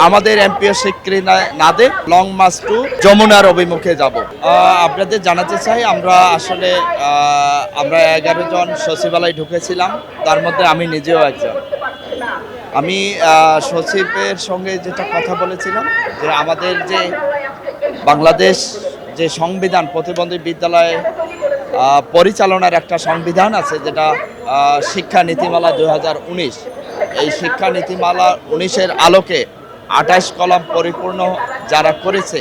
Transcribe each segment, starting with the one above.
আমাদের এমপিও স্বীকৃতি না- দে লং মার্চ টু যমুনার অভিমুখে যাব। আপনাদের জানাতে চাই, আমরা আসলে আমরা এগারো জন সচিবালয় ঢুকেছিলাম, তার মধ্যে আমি নিজেও একজন। আমি সচিবের সঙ্গে যেটা কথা বলেছিলাম, যে আমাদের যে বাংলাদেশ যে সংবিধান, প্রতিবন্ধী বিদ্যালয়ে পরিচালনার একটা সংবিধান আছে, যেটা শিক্ষা নীতিমালা দু হাজার উনিশ। এই শিক্ষা নীতিমালা উনিশের আলোকে আঠাশ কলাম পরিপূর্ণ যারা করেছে,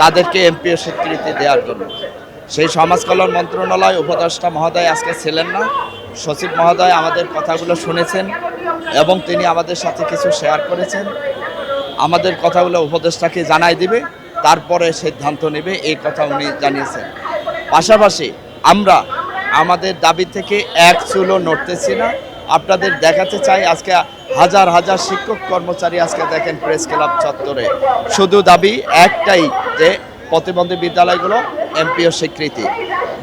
তাদেরকে এমপিও স্বীকৃতি দেওয়ার জন্য। সেই সমাজ কল্যাণ মন্ত্রণালয় উপদেষ্টা মহোদয় আজকে ছিলেন না। সচিব মহোদয় আমাদের কথাগুলো শুনেছেন এবং তিনি আমাদের সাথে কিছু শেয়ার করেছেন। আমাদের কথাগুলো উপদেষ্টাকে জানাই দিবে, তারপরে সিদ্ধান্ত নেবে, এই কথা উনি জানিয়েছেন। পাশাপাশি আমরা আমাদের দাবি থেকে এক চুলো নড়তেছি না। আপনাদের দেখাতে চাই আজকে হাজার হাজার শিক্ষক কর্মচারী আজকে দেখেন প্রেস ক্লাব চত্বরে। শুধু দাবি একটাই যে প্রতিবন্ধী বিদ্যালয়গুলো এমপিও স্বীকৃতি।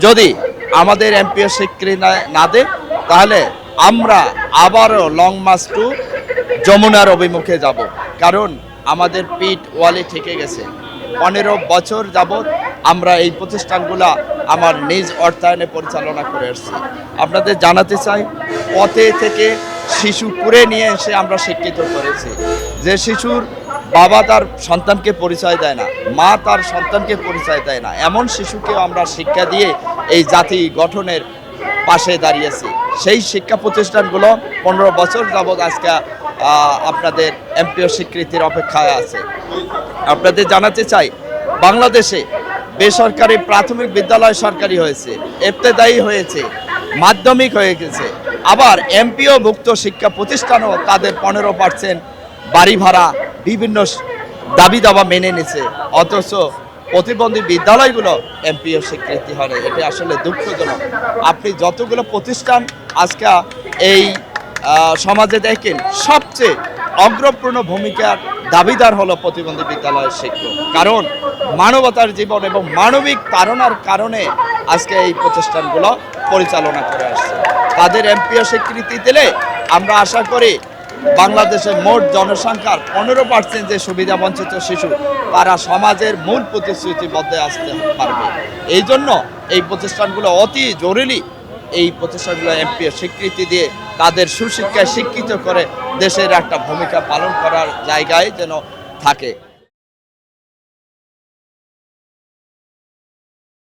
যদি আমাদের এমপিও স্বীকৃতি না- দেয়, তাহলে আমরা আবারও লং মার্চ টু যমুনার অভিমুখে যাব। কারণ আমাদের পিঠ ওয়ালে ঠেকে গেছে। পনেরো বছর যাবৎ আমরা এই প্রতিষ্ঠানগুলা আমার নিজ অর্থায়নে পরিচালনা করে আসছি। আপনাদের জানাতে চাই, পথে থেকে শিশু কুড়ে নিয়ে এসে আমরা শিক্ষিত করেছি। যে শিশুর বাবা তার সন্তানকে পরিচয় দেয় না, মা তার সন্তানকে পরিচয় দেয় না, এমন শিশুকে আমরা শিক্ষা দিয়ে এই জাতি গঠনের পাশে দাঁড়িয়েছি। সেই শিক্ষা প্রতিষ্ঠানগুলো পনেরো বছর যাবৎ আজকে আপনাদের এমপিও স্বীকৃতির অপেক্ষায় আছে। আপনাদের জানাতে চাই, বাংলাদেশে বেসরকারি প্রাথমিক বিদ্যালয় সরকারি হয়েছে এফতেদায়ী হয়েছে, মাধ্যমিক হয়ে গেছে। আবার এমপিও মুক্ত শিক্ষা প্রতিষ্ঠানও তাদের পনেরো পার্সেন্ট বাড়ি ভাড়া বিভিন্ন দাবি দাবা মেনে নিছে অথচ প্রতিবন্ধী বিদ্যালয়গুলো এমপিও স্বীকৃতি হয়। এটা আসলে দুঃখজনক। আপনি যতগুলো প্রতিষ্ঠান আজকে এই সমাজে দেখেন, সবচেয়ে অগ্রপূর্ণ ভূমিকার দাবিদার হলো প্রতিবন্ধী বিদ্যালয়ের শিক্ষক। কারণ মানবতার জীবন এবং মানবিক তাড়নার কারণে আজকে এই প্রতিষ্ঠানগুলো পরিচালনা করে আসছে। তাদের এমপিও স্বীকৃতি দিলে আমরা আশা করি বাংলাদেশের মোট জনসংখ্যার পনেরো পার্সেন্ট যে সুবিধা বঞ্চিত শিশু, তারা সমাজের মূল প্রতিশ্রুতিবদ্ধে আসতে পারবে। এই জন্য এই প্রতিষ্ঠানগুলো অতি জরুরি এই প্রতিষ্ঠানগুলো এমপিও স্বীকৃতি দিয়ে তাদের সুশিক্ষায় শিক্ষিত করে দেশের একটা ভূমিকা পালন করার জায়গায় যেন থাকে।